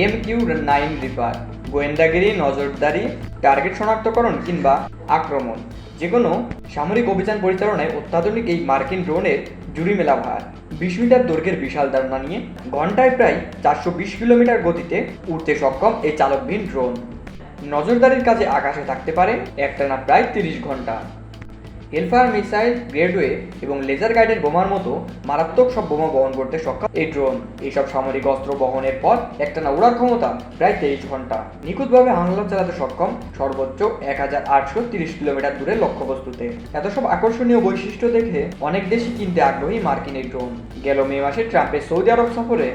M Q nine Reaper গোয়েন্দাগিরি, নজরদারি, target শনাক্তকরণ কিংবা আক্রমণ। যে কোনো সামরিক অভিযান পরিচালনায় অত্যাধুনিক এই মার্কিন ড্রোনের জুড়ি মেলা ভার বিশ মিটার দৈর্ঘ্যের বিশাল ধারণা নিয়ে ঘন্টায় প্রায় চারশো বিশ কিলোমিটার গতিতে উঠতে সক্ষম এই চালকবিহীন ড্রোন। নজরদারির কাজে আকাশে থাকতে পারে একটানা প্রায় তিরিশ ঘণ্টা। হেলফায়ার মিসাইল গ্রেডওয়ে এবং লেজার গাইডের বোমার মতো মারাত্মক সব বোমা বহন করতে সক্ষম। এই ড্রোন, এইসব সামরিক অস্ত্র বহনের পর একটানা উড়ার ক্ষমতা প্রায় তেইশ ঘণ্টা। নিখুঁতভাবে হামলা চালাতে সক্ষম, সর্বোচ্চ এক হাজার আটশো তিরিশ কিলোমিটার দূরের লক্ষ্যবস্তুতে। এত সব আকর্ষণীয় বৈশিষ্ট্য দেখে অনেক দেশই কিনতে আগ্রহী মার্কিন এই ড্রোন। গেল মে মাসে ট্রাম্পের সৌদি আরব সফরে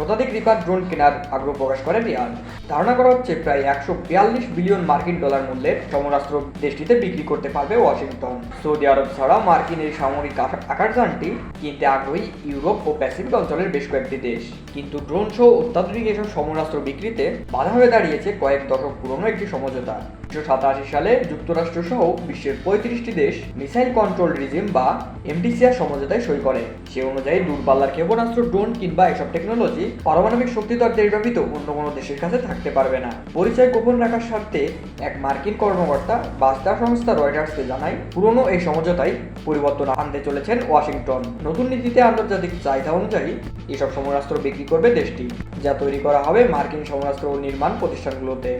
শতাধিক রিপার ড্রোন কেনার আগ্রহ প্রকাশ করে রিয়াদ। ধারণা করা হচ্ছে প্রায় একশো বিয়াল্লিশ বিলিয়ন মার্কিন ডলার মূল্যের সমরাস্ত্র দেশটিতে বিক্রি করতে পারবে ওয়াশিংটন। সৌদি আরব ছাড়া মার্কিন এই সামরিক আকা- আকাশযানটি কিনতে আগ্রহী ইউরোপ ও প্যাসিফিক অঞ্চলের বেশ কয়েকটি দেশ। কিন্তু ড্রোন সহ অত্যাধুনিক এসব সমরাস্ত্র বিক্রিতে বাধা হয়ে দাঁড়িয়েছে কয়েক দশক পুরনো একটি সমঝোতা। উনিশশো সাতাশি সালে যুক্তরাষ্ট্র সহ বিশ্বের পঁয়ত্রিশটি দেশ মিসাইল কন্ট্রোল রিজিম বা এমডিসিআর সমঝোতায় সই করে। সে অনুযায়ী দূরপাল্লার ক্ষেপণাস্ত্র, ড্রোন কিংবা এসব টেকনোলজি পারমাণবিক শক্তিধর দেশ ব্যতীত অন্য কোনো দেশের কাছে থাকতে পারবে না। পরিচয় গোপন রাখার স্বার্থে এক মার্কিন কর্মকর্তা বার্তা সংস্থা রয়টার্সকে জানায়, পুরনো এই সমঝোতায় পরিবর্তন আনতে চলেছেন ওয়াশিংটন। নতুন নীতিতে আন্তর্জাতিক চাহিদা অনুযায়ী এসব সমরাস্ত্র বিক্রি করবে দেশটি, যা তৈরি করা হবে মার্কিন সমরাস্ত্র নির্মাণ প্রতিষ্ঠানগুলোতে।